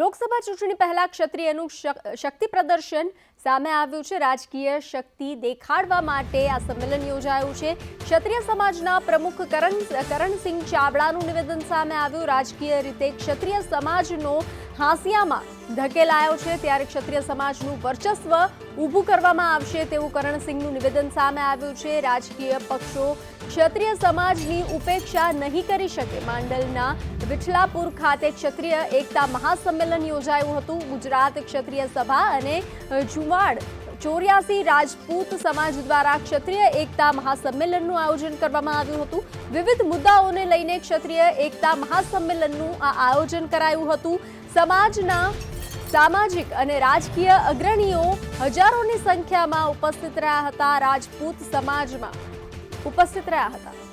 લોકસભા ચૂંટણી પહેલા ક્ષત્રિયનું શક- શક્તિ પ્રદર્શન સામે આવ્યું છે. રાજકીય શક્તિ દેખાડવા માટે આ સંમેલન યોજાયું છે. ક્ષત્રિય સમાજના પ્રમુખ કરણ, કરણસિંહ ચાવડાનું નિવેદન સામે આવ્યું. રાજકીય રીતે ક્ષત્રિય સમાજનો હાંસિયામાં ધકેલાયો છે ત્યારે ક્ષત્રિય સમાજનું વર્ચસ્વ ઊભું કરવામાં આવશે તેવું કરણસિંહનું નિવેદન સામે આવ્યું છે. રાજકીય પક્ષો ક્ષત્રિય સમાજની ઉપેક્ષા નહીં કરી શકે. માંડલના વિઠલાપુર ખાતે ક્ષત્રિય એકતા મહાસંમેલન યોજાયું હતું. ગુજરાત ક્ષત્રિય સભા અને જુવાડ ચોર્યાસી રાજપૂત સમાજ દ્વારા ક્ષત્રિય એકતા મહાસંમેલનનું આયોજન કરવામાં આવ્યું હતું. વિવિધ મુદ્દાઓને લઈને ક્ષત્રિય એકતા મહાસંમેલનનું આ આયોજન કરાયું હતું. સમાજના સામાજિક અને રાજકીય અગ્રણીઓ હજારોની સંખ્યામાં ઉપસ્થિત રહ્યા હતા રાજપૂત સમાજમાં. ઉપસ્થિત રહ્યા હતા.